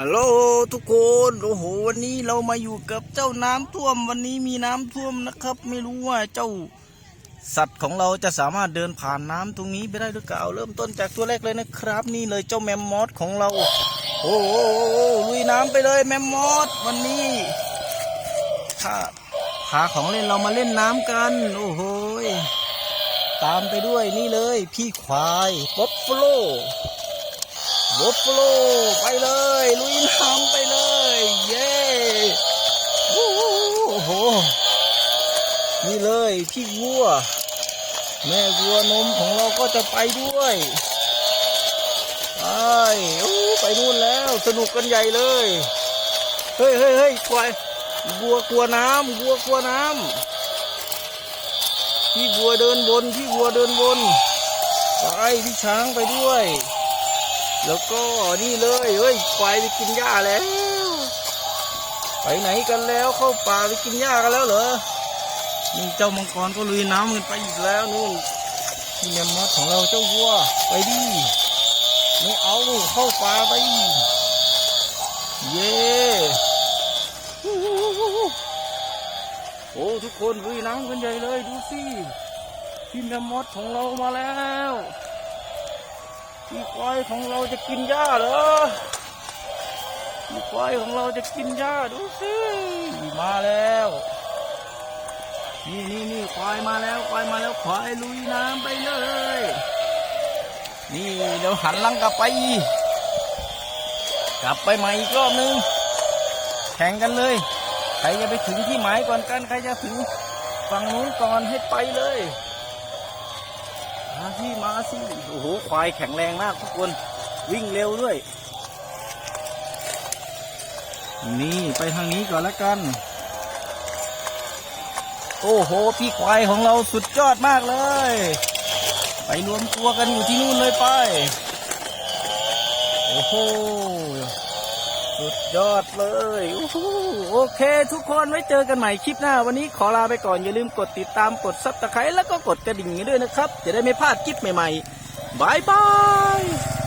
ฮัลโหลทุกคนโอ้โหวันนี้เรามาอยู่กับเจ้าน้ำท่วมวันนี้มีน้ำท่วมนะครับ ไม่รู้ว่าเจ้าสัตว์ของเราจะสามารถเดินผ่านน้ำตรงนี้ไปได้หรือเปล่าเริ่มต้นจากตัวแรกเลยนะครับ นี่เลยเจ้าแมมมอสของเรา โอ้โหลุยน้ำไปเลยแมมมอสวันนี้ถ้าพาของเล่นเรามาเล่นน้ำกัน โอ้โหตามไปด้วยนี่เลย พี่ควายป๊อปฟโล บัฟฟาโลไปเลย ลุยน้ำไปเลย เย้โอ้โหนี่เลยพี่วัว แม่วัวนมของเราก็จะไปด้วยไปโอ้ไปนู่นแล้วสนุกกันใหญ่เลย เฮ้ยเฮ้ยเฮ้ยควายวัวกลัวน้ำวัวกลัวน้ำพี่วัวเดินบนพี่วัวเดินบนไปพี่ช้างไปด้วย แล้วก็นี่เลยเฮ้ยควายไปกินหญ้าแล้ว ไปไหนกันแล้วเข้าป่าไปกินหญ้ากันแล้วเหรอนี่เจ้ามังกรก็ลุยน้ำกันไปอีกแล้วนู่นนี่แมมมอสของเราเจ้าวัวไปดิไม่เอาเข้าป่าไป เย้โอ้ทุกคนลุยน้ำกันใหญ่เลยดูสิพี่แมมมอสของเรามาแล้ว พี่ควายของเราจะกินหญ้าเหรอพี่ควายของเราจะกินหญ้าดูสิมาแล้ว นี่นี่นี่ควายมาแล้วควายมาแล้วควายลุยน้ำไปเลย นี่เดี๋ยวหันหลังกลับไป กลับไปใหม่อีกรอบนึง แข่งกันเลย ใครจะไปถึงที่หมายก่อนกันใครจะถึงฝั่งนู้นก่อนให้ไปเลย มาสิมาสิโอ้โหควายแข็งแรงมากทุกคนวิ่งเร็วด้วย นี่ไปทางนี้ก่อนละกัน โอ้โห พี่ควายของเราสุดยอดมากเลย ไปรวมตัวกันอยู่ที่นู่นเลยไป โอ้โห สุดยอดเลยโอ้โอเค ทุกคนไว้เจอกันใหม่คลิปหน้า วันนี้ขอลาไปก่อน อย่าลืมกดติดตามกดซับสไครต์แล้วก็กดกระดิ่งด้วยนะครับ จะได้ไม่พลาดคลิปใหม่ๆบายบาย